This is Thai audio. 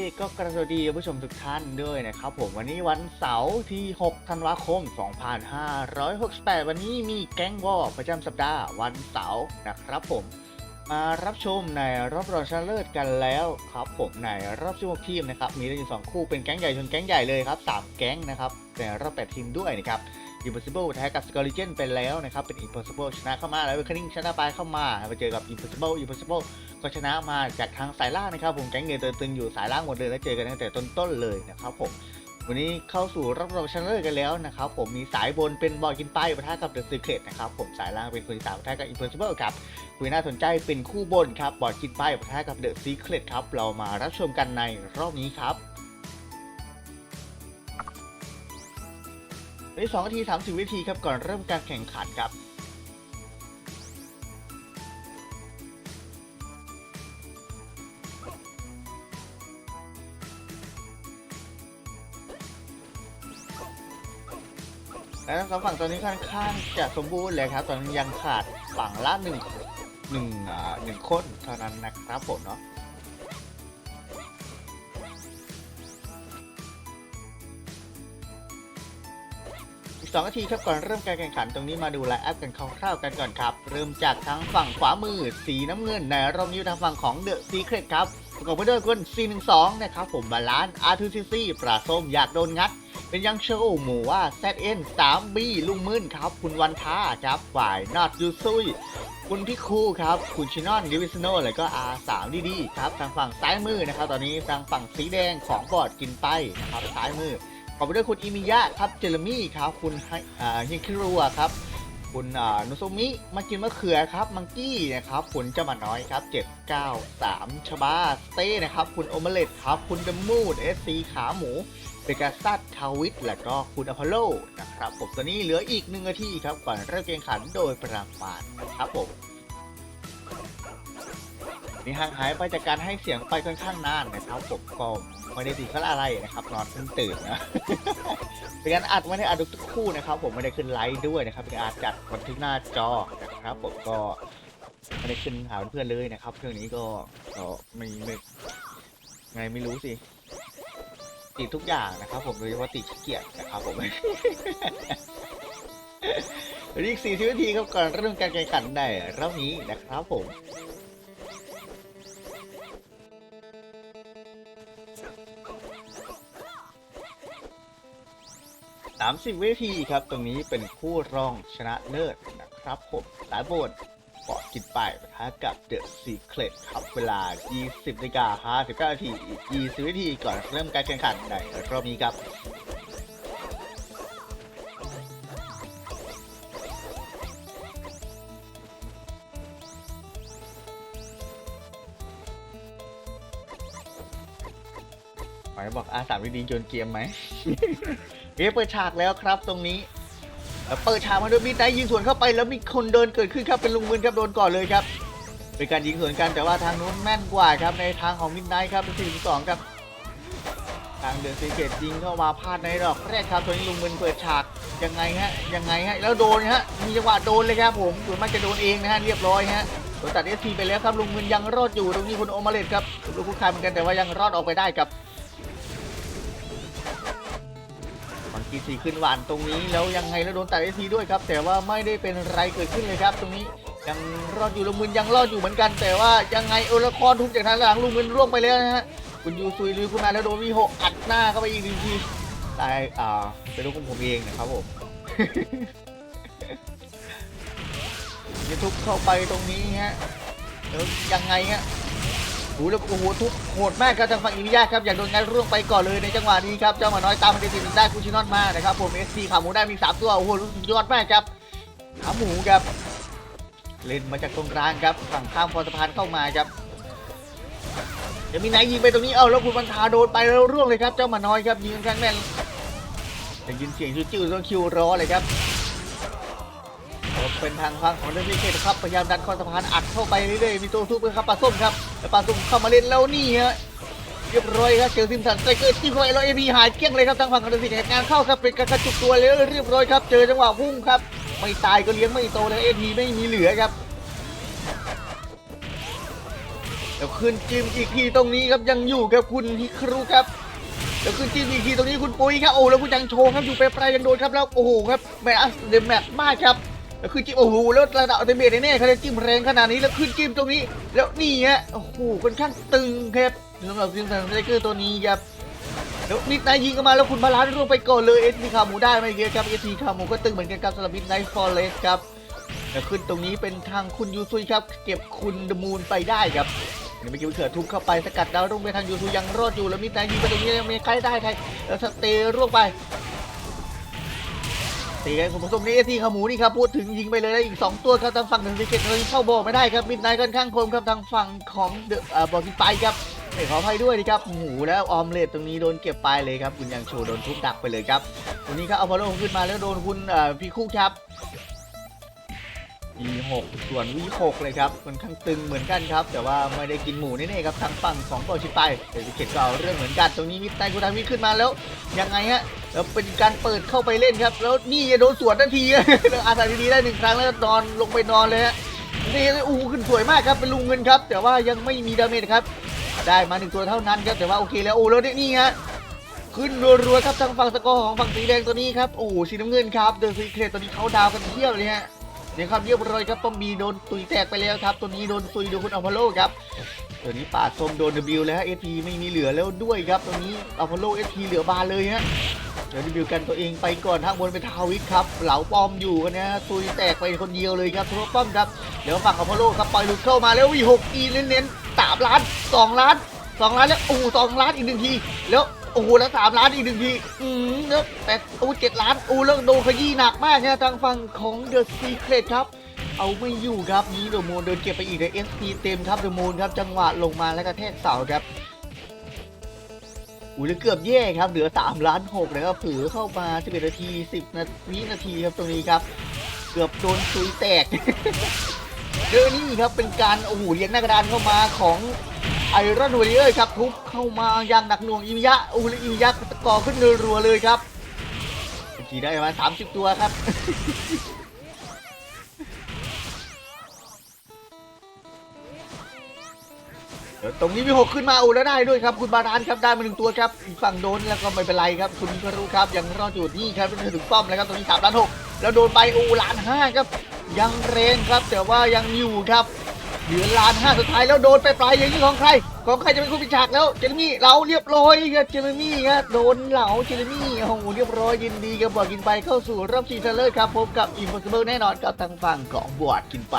ก็กระสวัสดีผู้ชมทุกท่านด้วยนะครับผมวันนี้วันเสาร์ที่ 6 ธันวาคม 2568 วันนี้มีแก๊งวอร์ประจำสัปดาห์วันเสาร์นะครับผม มารับชมในรอบรองชนะเลิศกันแล้วครับผมในรอบ16ทีมนะครับมีด้วยอยู่สองคู่เป็นแก๊งใหญ่ชนแก๊งใหญ่เลยครับสามแก๊งนะครับในรอบ 8 ทีมด้วยนะครับ Impossible แท้กับ s c o r i g e n ไปแล้วนะครับ เป็น Impossible ชนะเข้ามาแล้วเป็น Cunning ชนะไปเข้ามาไปเจอกับ Impossible Impossible ก็ชนะมาจากทางสายล่างนะครับผมแก๊งเงินเดินตึงอยู่สายล่างหมดเลยแล้วเจอกันตั้งแต่ต้นๆเลยนะครับผมวันนี้เข้าสู่รอบรองชนะเลิศกันแล้วนะครับผมมีสายบนเป็นบอลกินป้ายปะทะกับ The Secret นะครับผมสายล่างเป็นคนที่สามปะทะกับ Impossible ครับคุยน่าสนใจเป็นคู่บนครับบอลกินป้ายปะทะกับ The Secret ครับเรามารับชมกันในรอบนี้ครับ ใน2นาที 30 วินาทีครับก่อนเริ่มการแข่งขันครับและทั้งสองฝั่งตอนนี้ค่อนข้างจะสมบูรณ์เลยครับ ตอนนี้ยังขาดฝั่งละหนึ่งหนึ่งอ่าหนึ่งคนเท่านั้นนะครับผมเนาะ 12 นาทีครับก่อนเริ่มการแข่งขันตรงนี้มาดูไลน์อัพกันคร่าวๆกันก่อนครับ เริ่มจากทางฝั่งขวามือสีน้ำเงินในรอบนี้ทางฝั่งของเดอะซีเครตครับประกอบไปด้วยคน C12 นะครับผมบาลานซ์ R2CC ปลาส้มอยากโดนงัด เป็นยังโชว์หมูว่า ZN 3B ลุงมื่นครับ คุณวันท่าครับฝ่ายนอตยูซุยคุณพี่คูครับ คุณชินอนดิวิสโนแล้วก็ R3 ดีดีครับ ทางฝั่งซ้ายมือนะครับ ตอนนี้ทางฝั่งสีแดงของบอร์ดกินไปนะครับซ้ายมือ ขอบไปด้วยคุณอิมิยะครับ เจเรมี่ครับคุณฮิคิรัวครับ คุณนุโซมิมากินมะเขือครับ มังกี้นะครับคุณเจ้าหมาน้อยครับ 793 ชบาสเต้นะครับ คุณโอเมเลตครับ คุณเดมูดเอสซีขาหมูเบกาซัตทาวิทแล้วก็คุณอพอลโลนะครับผมตอนนี้เหลืออีกหนึ่งนาทีครับก่อนเริ่มแข่งขันโดยประมาณนะครับผม นี่ห่างหายไปจากการให้เสียงไปค่อนข้างนานนะครับผมก็ไม่ได้ติดขัดอะไรนะครับนอนเพิ่งตื่นนะเป็นการอัดไม่ได้อัดทุกคู่นะครับ ผมไม่ได้ขึ้นไลฟ์ด้วยนะครับเป็นการอัดจัดบันทึกหน้าจอนะครับ ผมก็ไม่ได้ขึ้นหาเพื่อนเลยนะครับเครื่องนี้ก็ก็ไม่ไม่ไงไม่รู้สิติดทุกอย่างนะครับ ผมโดยเฉพาะติดขี้เกียจนะครับผมเหลืออีกสี่สิบนาทีครับก่อนเริ่มการแข่งขันในรอบนี้นะครับผม 30 วิธีครับ ตรงนี้เป็นคู่รองชนะเลิศนะครับผมสายบนปอดกินไปปะทะกับเดอะซีเครตครับเวลา 20นาฬิกา59นาทีอีก20วิธีก่อนเริ่มการแข่งขันในรอบนี้ครับหมายบอกอาสามดีๆจนเกมไหม เอะเปิดฉากแล้วครับตรงนี้เปิดฉากมาโดยมีไนยิงสวนเข้าไปแล้วมีคนเดินเกิดขึ้นครับเป็นลุงมืนครับโดนก่อนเลยครับ เป็นการยิงสวนกันแต่ว่าทางนู้นแม่นกว่าครับในทางของมิดไนท์ครับเป็นสี่สองครับ ทางเดอะซีเกตยิงเข้ามาพลาดในดอกแรกครับตัวนี้ลุงมืนเปิดฉากยังไงฮะยังไงฮะแล้วโดนฮะมีจังหวะโดนเลยครับผมส่วนมากจะโดนเองนะฮะเรียบร้อยฮะโดนตัดเอสทีไปแล้วครับลุงมืนยังรอดอยู่ตรงนี้คุณโอมาเลตครับลูกคู่คายเหมือนกันแต่ว่ายังรอดออกไปได้ครับ ทีสีขึ้นหวานตรงนี้แล้วยังไงแล้วโดนตัดไอทีด้วยครับ แต่ว่าไม่ได้เป็นไรเกิดขึ้นเลยครับ ตรงนี้ยังรอดอยู่ลุงมืนยังรอดอยู่เหมือนกัน แต่ว่ายังไงโอละครทุกจากทางหลังลุงมืนร่วงไปแล้วนะฮะคุณยูซุยลุยขึ้นมาแล้วโดนวีหกอัดหน้าเข้าไปอีกทีตายอ่าเป็นลูกของผมเองนะครับผมจะทุบเข้าไปตรงนี้ฮะแล้วยังไงฮะ โอ้โหแล้วโอ้โหทุกโหดมากครับทางฝั่งอิมิยาครับอยากโดนงานร่วงไปก่อนเลยในจังหวะนี้ครับเจ้าหมาน้อยตามมาติดได้คูชินอนมานะครับผมเอสซีขาหมูได้มีสามตัวโอ้โหสุดยอดมากครับขาหมูครับเล่นมาจากตรงกลางครับฝั่งข้ามพอสะพานเข้ามาครับเดี๋ยวมีไหนยิงไปตรงนี้เอาแล้วคุณบันทาโดนไปแล้วร่วงเลยครับเจ้าหมาน้อยครับยิงครั้งแน่นได้ยินเสียงจิ้วๆต้องคิวรอเลยครับ เป็นทางฝั่งของเดนมิเคทครับพยายามดันคอสะพานอัดเข้าไปเรื่อยๆมีตัวทุบเลยครับปลาส้มครับแล้วปลาส้มเข้ามาเล่นแล้วนี่ฮะเรียบร้อยครับเจอซิมสันไซเคิลที่คอยเราเอพีหายเกลี้ยงเลยครับทางฝั่งของเดนมิเคทงานเข้าครับเป็นการกระจุกตัวเลยเรียบร้อยครับเจอจังหวะพุ่งครับไม่ตายก็เลี้ยงไม่โตเลยเอพีไม่มีเหลือครับแล้วขึ้นจิ้มอีกทีตรงนี้ครับยังอยู่กับคุณฮิครุครับแล้วขึ้นจิ้มอีกทีตรงนี้คุณปุ้ยครับโอ้แล้วคุณยังโชว์ครับอยู่ไปปลายยังโดนครับแล้วโอ้โหครับแมตช์เดมแมตช์มากครับ แล้วขึ้นจิ้มโอ้โหแล้วระดับอัลติเมทแน่ๆเขาจะจิ้มแรงขนาดนี้แล้วขึ้นจิ้มตรงนี้ แล้วนี่ฮะโอ้โหค่อนข้างตึงครับสำหรับทีมทางไทเกอร์ตัวนี้ครับแล้วมิดไนยิงเข้ามาแล้วคุณบาลานซ์ร่วงไปก่อนเลยเอสพีขาหมูได้ไม่เยอะครับเอสพีขาหมูก็ตึงเหมือนกันครับสำหรับมิดไนฟอร์เรสครับแล้วขึ้นตรงนี้เป็นทางคุณยูซุยครับ เก็บคุณเดมูนไปได้ครับนนี้เมื่อกี้มันเขือทุบเข้าไปสกัดดาวรุ่งไปทางยูซุยยังรอดอยู่แล้วมิดไนยิงไปตรงนี้ยังไม่ใครได้ใครแล้วสเตย์ร่วงไป ตีกันคุณผู้ชมนี่ที่ขาหมูนี่ครับพูดถึงยิงไปเลยได้อีก 2 ตัวครับทางฝั่งหนึ่งวิกเก็ตเลยเข้าบอลไม่ได้ครับมิดไนท์ค่อนข้างคมครับทางฝั่งของเดอะบอลที่ไปครับเอ้ยขออภัยด้วยนะครับหมูแล้วออมเลตตรงนี้โดนเก็บไปเลยครับคุณยังโชว์โดนทุบดักไปเลยครับตรงนี้ครับเอาบอลลงขึ้นมาแล้วโดนคุณเอ่อพี่คู่ครับ V6 ส่วน V6 เลยครับค่อนข้างตึงเหมือนกันครับ แต่ว่าไม่ได้กินหมูแน่ๆครับทางฝั่งของโปรชิปไปเดวิเกตก็เอาเรื่องเหมือนกันตรงนี้มิดไนกุทามิขึ้นมาแล้วยังไงฮะแล้วเป็นการเปิดเข้าไปเล่นครับ แล้วนี่จะโดนสวนทันทีแล้วอาศัยดีๆได้หนึ่งครั้งแล้วนอนลงไปนอนเลยฮะนี่อู้ขึ้นสวยมากครับเป็นลุงเงินครับ แต่ว่ายังไม่มีดาเมจครับ ได้มาหนึ่งตัวเท่านั้นครับแต่ว่าโอเคแล้วโอ้แล้วนี่ฮะขึ้นรัวๆครับทางฝั่งสกอร์ของฝั่งสีแดงตัวนี้ครับโอ้สีน้ำเงินครับเดอะซีเครตตัวนี้เขาดาวกันเทียบเลยฮะ เนี่ยครับเรียบร้อยครับต้องมีโดนตุยแตกไปแล้วครับ ตัวนี้โดนตุยโดนคุณอัลพาโลครับตัวนี้ป่าส้มโดนดิวแล้วฮะเอพีไม่มีเหลือแล้วด้วยครับตัวนี้อัลพาโลเอพีเหลือบานเลยฮะเดี๋ยวดิวกันตัวเองไปก่อนทางบนเป็นทาวิทครับเหลาปอมอยู่กันนะตุยแตกไปคนเดียวเลยครับทุกป้อมครับเดี๋ยวฝั่งอัลพาโลครับปล่อยลุดเข้ามาแล้ววีหกอีเน้นๆสามล้านสองล้านสองล้านแล้วโอ้สองล้านอีกหนึ่งทีแล้ว โอ้โหแล้วสามล้านอีกหนึ่งทีอืมแล้วแต่โอ้เจ็ดล้านโอ้แล้วโดนขยี้หนักมากนะทางฝั่งของเดอะซีเครตครับ เอาไม่อยู่ครับนี้เดอะโมนเดินเก็บไปอีกเลยเอสพีเต็มครับเดอะโมนครับจังหวะลงมาแล้วก็แทกเสาครับอุ้ยแล้วเกือบแย่ครับเหลือ3ล้าน6แล้วก็เผือเข้ามา11นาที 10 นาทีนาทีครับตรงนี้ครับ เกือบโดนซุยแตกเจอนี่ครับเป็นการโอ้โหเลี้ยงหน้ากระดานเข้ามาของ ไอรอนวอริเออร์ครับทุบเข้ามาอย่างหนักหน่วงอิมยะอ้โหแล้วอิมยะก่อขึ้นรัวๆเลยครับเมื่อกี้ได้ประมาณ30ตัวครับตรงนี้มีหกขึ้นมาอ้แล้วได้ด้วยครับ คุณบาดานครับได้มาหนึ่งตัวครับอีกฝั่งโดนแล้วก็ไม่เป็นไรครับคุณก็รู้ครับยังรอดอยู่นี่ครับเป็นถึงป้อมแล้วครับตรงนี้สามล้านหกแล้วโดนไปอ้ล้านห้าครับ ยังแรงครับแต่ว่ายังอยู่ครับ เหลือล้านห้าสุดท้ายแล้วโดนไปปลายอย่างนี้ของใคร ของใครจะเป็นผู้ปิดฉากแล้วเจเรมี่เราเรียบร้อยครับเจเรมี่ครับโดนเหลาเจเรมี่โอ้โหเรียบร้อยยินดีกับบอกกินไปเข้าสู่รอบชิงชนะเลิศครับพบกับอิมพอสิเบิลแน่นอนกับทางฝั่งของบวดกินไป